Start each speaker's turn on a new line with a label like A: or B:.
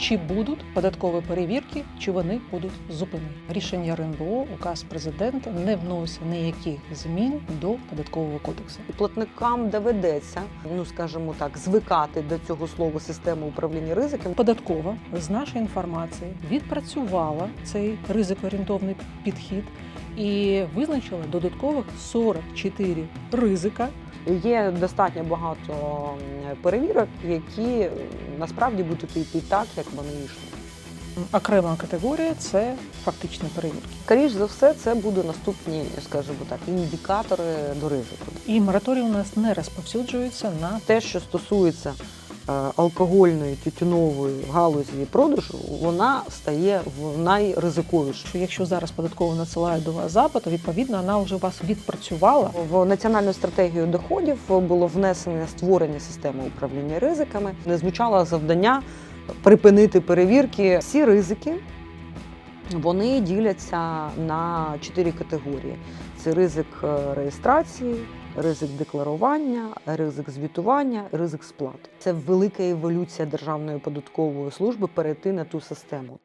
A: чи будуть податкові перевірки, чи вони будуть зупинені. Рішення РНБО, указ президента не вносить ніяких змін до податкового кодексу.
B: Платникам доведеться, ну скажімо так, звикати до цього слова системи управління ризиком.
A: Податкова з нашої інформації відпрацювала цей ризикоорієнтовний підхід і визначила додаткових 44 ризика,
B: Є достатньо багато перевірок, які насправді будете йти так, як вони йшли.
A: Окрема категорія це фактичні перевірки.
B: Скоріше за все, це будуть наступні, скажімо так, індикатори до ризику.
A: І мораторій у нас не розповсюджується на
B: Те, що стосується алкогольної тютюнової галузі продажу, вона стає в найризиковішу.
A: якщо зараз податково надсилає до вас запит, то відповідно вона вже у вас відпрацювала.
B: В національну стратегію доходів було внесене створення системи управління ризиками. Не звучало завдання припинити перевірки. Всі ризики вони діляться на чотири категорії: це ризик е, реєстрації, ризик декларування, ризик звітування, ризик сплати. Це велика еволюція Державної податкової служби перейти на ту систему.